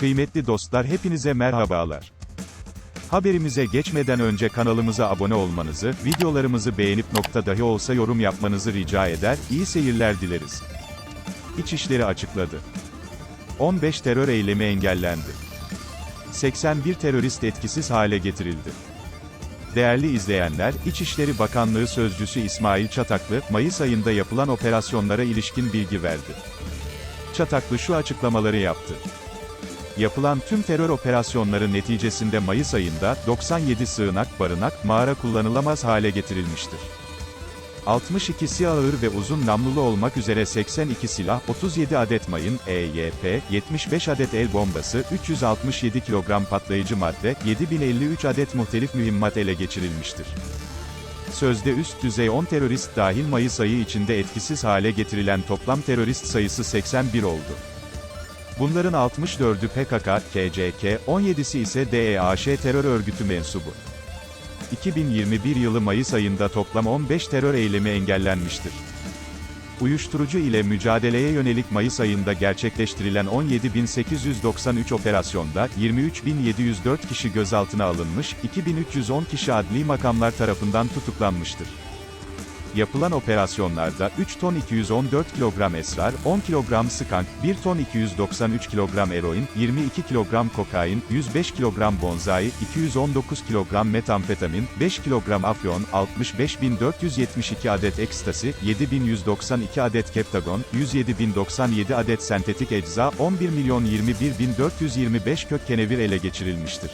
Kıymetli dostlar hepinize merhabalar. Haberimize geçmeden önce kanalımıza abone olmanızı, videolarımızı beğenip nokta dahi olsa yorum yapmanızı rica eder, iyi seyirler dileriz. İçişleri açıkladı. 15 terör eylemi engellendi. 81 terörist etkisiz hale getirildi. Değerli izleyenler, İçişleri Bakanlığı Sözcüsü İsmail Çataklı, Mayıs ayında yapılan operasyonlara ilişkin bilgi verdi. Çataklı şu açıklamaları yaptı. Yapılan tüm terör operasyonları neticesinde Mayıs ayında 97 sığınak, barınak, mağara kullanılamaz hale getirilmiştir. 62 siyah ağır ve uzun namlulu olmak üzere 82 silah, 37 adet mayın, EYP, 75 adet el bombası, 367 kilogram patlayıcı madde, 7053 adet muhtelif mühimmat ele geçirilmiştir. Sözde üst düzey 10 terörist dahil Mayıs ayı içinde etkisiz hale getirilen toplam terörist sayısı 81 oldu. Bunların 64'ü PKK, KCK, 17'si ise DEAŞ terör örgütü mensubu. 2021 yılı Mayıs ayında toplam 15 terör eylemi engellenmiştir. Uyuşturucu ile mücadeleye yönelik Mayıs ayında gerçekleştirilen 17.893 operasyonda 23.704 kişi gözaltına alınmış, 2.310 kişi adli makamlar tarafından tutuklanmıştır. Yapılan operasyonlarda 3 ton 214 kilogram esrar, 10 kilogram skank, 1 ton 293 kilogram eroin, 22 kilogram kokain, 105 kilogram bonzai, 219 kilogram metamfetamin, 5 kilogram afyon, 65.472 adet ekstasi, 7.192 adet keptagon, 107.097 adet sentetik ecza, 11.021.425 kök kenevir ele geçirilmiştir.